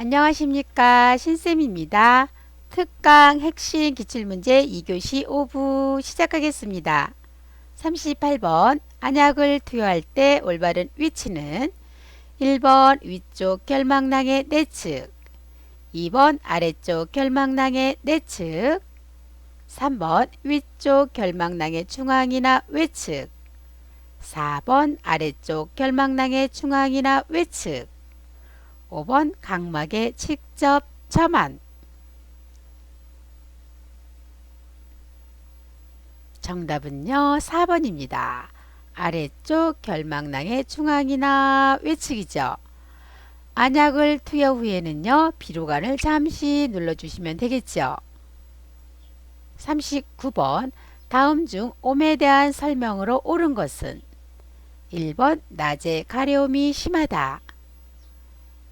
안녕하십니까 신쌤입니다. 특강 핵심 기출문제 2교시 5부 시작하겠습니다. 38번 안약을 투여할 때 올바른 위치는 1번 위쪽 결막낭의 내측 2번 아래쪽 결막낭의 내측 3번 위쪽 결막낭의 중앙이나 외측 4번 아래쪽 결막낭의 중앙이나 외측 5번 각막의 직접 첨안 정답은요 4번입니다. 아래쪽 결막낭의 중앙이나 외측이죠. 안약을 투여 후에는요 비로간을 잠시 눌러주시면 되겠죠. 39번 다음 중 옴에 대한 설명으로 옳은 것은 1번 낮에 가려움이 심하다.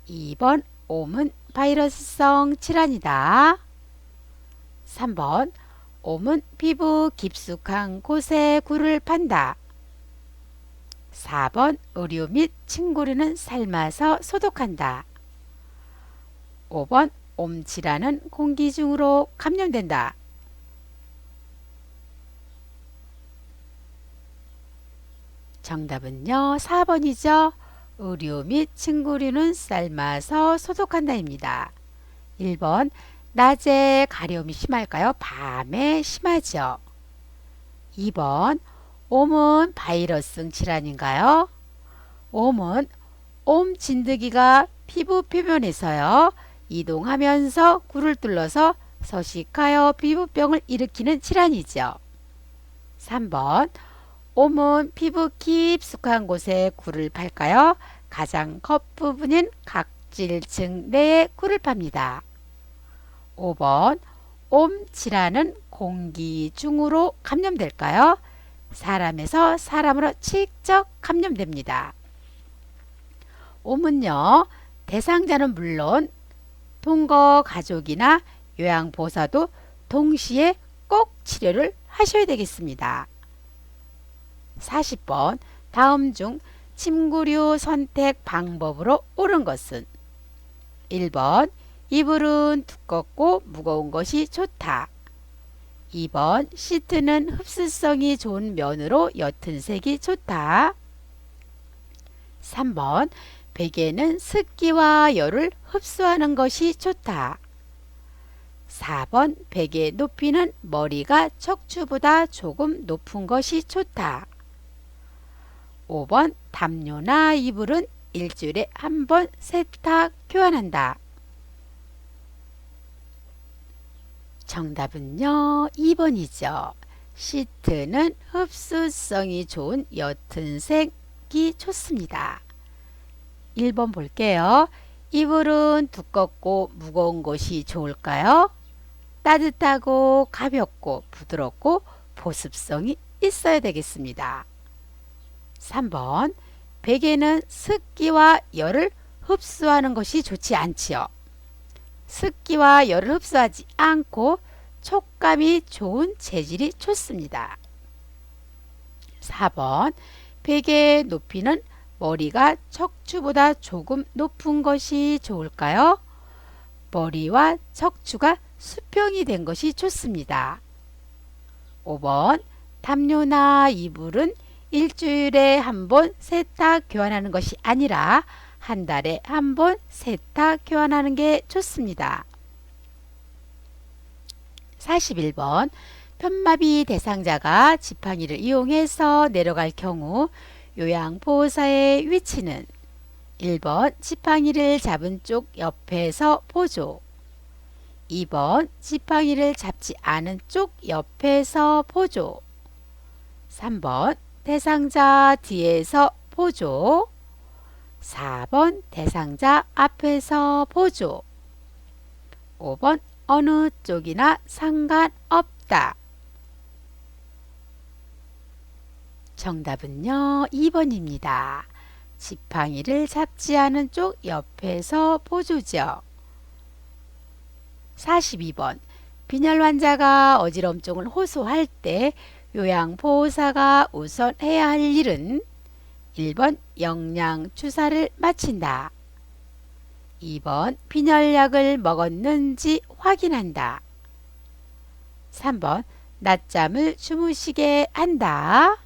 2번 옴은 바이러스성 질환이다. 3번 옴은 피부 깊숙한 곳에 굴을 판다. 4번 의류 및 침구류는 삶아서 소독한다. 5번 옴 질환은 공기 중으로 감염된다. 정답은요 4번이죠. 의류 및 침구류는 삶아서 소독한다입니다. 1번 낮에 가려움이 심할까요? 밤에 심하죠. 2번 옴은 바이러스성 질환인가요? 옴은 옴 진드기가 피부 표면에서요 이동하면서 굴을 뚫러서 서식하여 피부병을 일으키는 질환이죠. 3번 옴은 피부 깊숙한 곳에 굴을 팔까요? 가장 겉부분인 각질층 내에 굴을 팝니다. 5번 옴 질환은 공기 중으로 감염될까요? 사람에서 사람으로 직접 감염됩니다. 옴은요 대상자는 물론 동거 가족이나 요양보사도 동시에 꼭 치료를 하셔야 되겠습니다. 40번 다음 중 침구류 선택 방법으로 옳은 것은 1번 이불은 두껍고 무거운 것이 좋다. 2번 시트는 흡수성이 좋은 면으로 옅은 색이 좋다. 3번 베개는 습기와 열을 흡수하는 것이 좋다. 4번 베개 높이는 머리가 척추보다 조금 높은 것이 좋다. 5번 담요나 이불은 일주일에 한 번 세탁 교환한다. 정답은요 2번이죠. 시트는 흡수성이 좋은 옅은 색이 좋습니다. 1번 볼게요. 이불은 두껍고 무거운 것이 좋을까요? 따뜻하고 가볍고 부드럽고 보습성이 있어야 되겠습니다. 3번 베개는 습기와 열을 흡수하는 것이 좋지 않지요. 습기와 열을 흡수하지 않고 촉감이 좋은 재질이 좋습니다. 4번 베개의 높이는 머리가 척추보다 조금 높은 것이 좋을까요? 머리와 척추가 수평이 된 것이 좋습니다. 5번 담요나 이불은 일주일에 한 번 세탁 교환하는 것이 아니라 한 달에 한 번 세탁 교환하는 게 좋습니다. 41번. 편마비 대상자가 지팡이를 이용해서 내려갈 경우 요양보호사의 위치는 1번 지팡이를 잡은 쪽 옆에서 보조. 2번 지팡이를 잡지 않은 쪽 옆에서 보조. 3번 대상자 뒤에서 보조 4번 대상자 앞에서 보조 5번 어느 쪽이나 상관없다. 정답은요 2번입니다. 지팡이를 잡지 않은 쪽 옆에서 보조죠. 42번 빈혈 환자가 어지럼증을 호소할 때 요양보호사가 우선 해야 할 일은 1번 영양 주사를 마친다. 2번 빈혈약을 먹었는지 확인한다. 3번 낮잠을 주무시게 한다.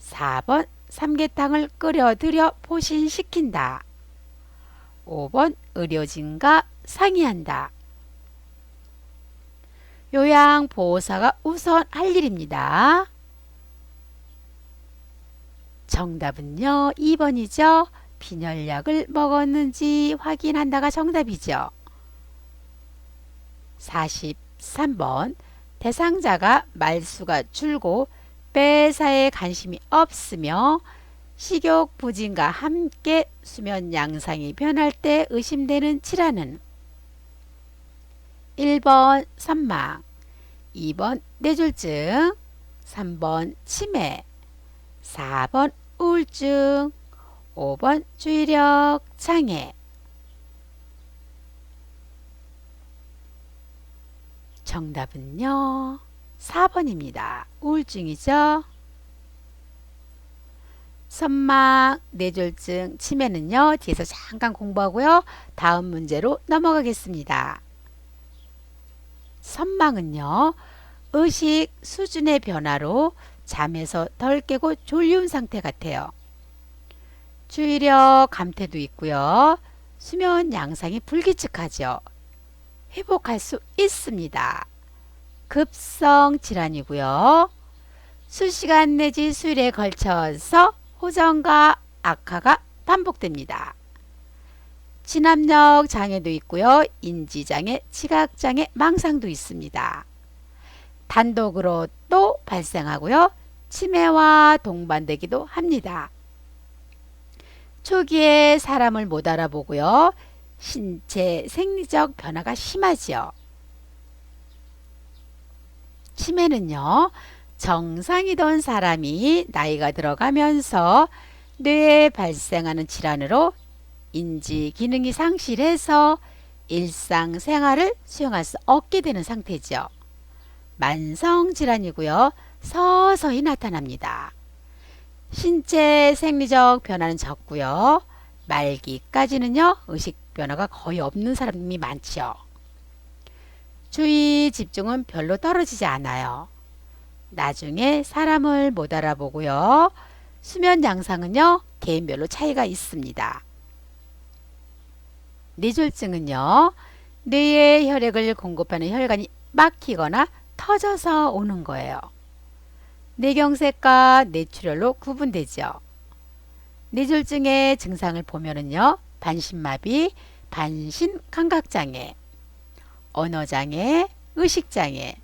4번 삼계탕을 끓여들여 포신시킨다. 5번 의료진과 상의한다. 요양보호사가 우선 할 일입니다. 정답은요. 2번이죠. 빈혈약을 먹었는지 확인한다가 정답이죠. 43번 대상자가 말수가 줄고 배사에 관심이 없으며 식욕 부진과 함께 수면 양상이 변할 때 의심되는 질환은 1번 선망, 2번 뇌졸중, 3번 치매, 4번 우울증, 5번 주의력 장애. 정답은요. 4번입니다. 우울증이죠. 선망, 뇌졸중, 치매는요. 뒤에서 잠깐 공부하고요. 다음 문제로 넘어가겠습니다. 선망은요. 의식 수준의 변화로 잠에서 덜 깨고 졸려온 상태 같아요. 주의력 감퇴도 있고요. 수면 양상이 불규칙하죠. 회복할 수 있습니다. 급성 질환이고요. 수시간 내지 수일에 걸쳐서 호전과 악화가 반복됩니다. 진압력 장애도 있고요. 인지장애, 지각장애, 망상도 있습니다. 단독으로 또 발생하고요. 치매와 동반되기도 합니다. 초기에 사람을 못 알아보고요. 신체 생리적 변화가 심하지요. 치매는요. 정상이던 사람이 나이가 들어가면서 뇌에 발생하는 질환으로 인지 기능이 상실해서 일상생활을 수행할 수 없게 되는 상태죠. 만성 질환이고요. 서서히 나타납니다. 신체 생리적 변화는 적고요. 말기까지는요. 의식 변화가 거의 없는 사람이 많죠. 주의 집중은 별로 떨어지지 않아요. 나중에 사람을 못 알아보고요. 수면 양상은요. 개인별로 차이가 있습니다. 뇌졸중은요. 뇌에 혈액을 공급하는 혈관이 막히거나 터져서 오는 거예요. 뇌경색과 뇌출혈로 구분되죠. 뇌졸중의 증상을 보면은요. 반신마비, 반신감각장애, 언어장애, 의식장애,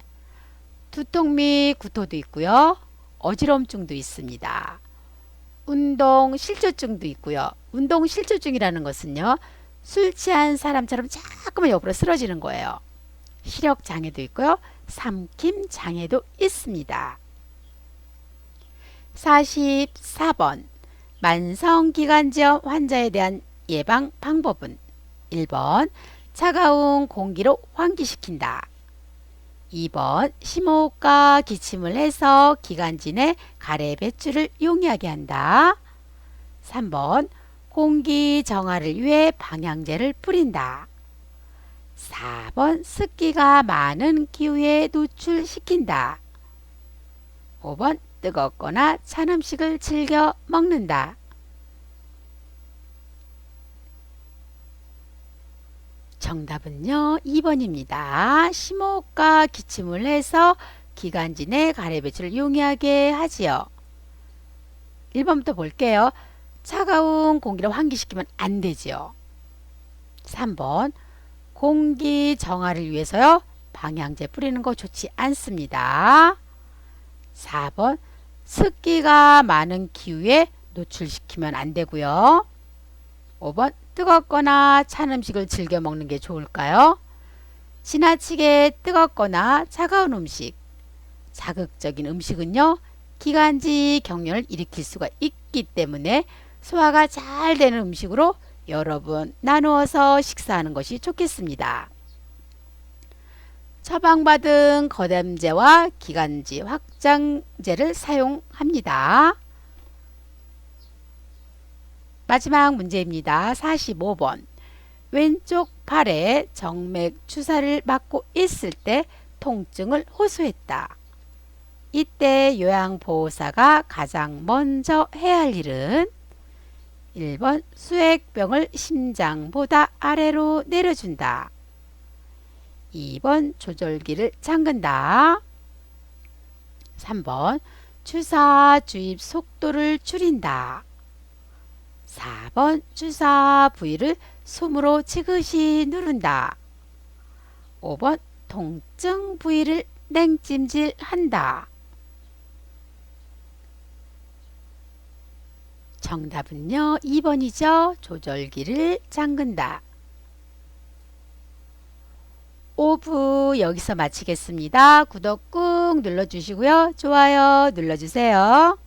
두통 및 구토도 있고요. 어지럼증도 있습니다. 운동 실조증도 있고요. 운동 실조증이라는 것은요. 술 취한 사람처럼 자꾸만 옆으로 쓰러지는 거예요. 시력 장애도 있고요. 삼킴 장애도 있습니다. 44번 만성기관지염 환자에 대한 예방 방법은 1번 차가운 공기로 환기시킨다. 2번 심호흡과 기침을 해서 기관지 내 가래 배출을 용이하게 한다. 3번 공기 정화를 위해 방향제를 뿌린다. 4번 습기가 많은 기후에 노출시킨다. 5번 뜨겁거나 찬 음식을 즐겨 먹는다. 정답은요. 2번입니다. 심호흡과 기침을 해서 기관지 내 가래 배출을 용이하게 하지요. 1번부터 볼게요. 차가운 공기를 환기시키면 안 되지요. 3번 공기 정화를 위해서요. 방향제 뿌리는 거 좋지 않습니다. 4번 습기가 많은 기후에 노출시키면 안 되고요. 5번 뜨겁거나 찬 음식을 즐겨 먹는 게 좋을까요? 지나치게 뜨겁거나 차가운 음식, 자극적인 음식은요. 기관지 경련을 일으킬 수가 있기 때문에 소화가 잘 되는 음식으로 여러 분 나누어서 식사하는 것이 좋겠습니다. 처방받은 거담제와 기관지 확장제를 사용합니다. 마지막 문제입니다. 45번. 왼쪽 팔에 정맥 주사를 맞고 있을 때 통증을 호소했다. 이때 요양보호사가 가장 먼저 해야 할 일은 1번 수액병을 심장보다 아래로 내려준다. 2번 조절기를 잠근다. 3번 주사 주입 속도를 줄인다. 4번 주사 부위를 손으로 지그시 누른다. 5번 통증 부위를 냉찜질 한다. 정답은요, 2번이죠. 조절기를 잠근다. 5부 여기서 마치겠습니다. 구독 꾹 눌러주시고요. 좋아요 눌러주세요.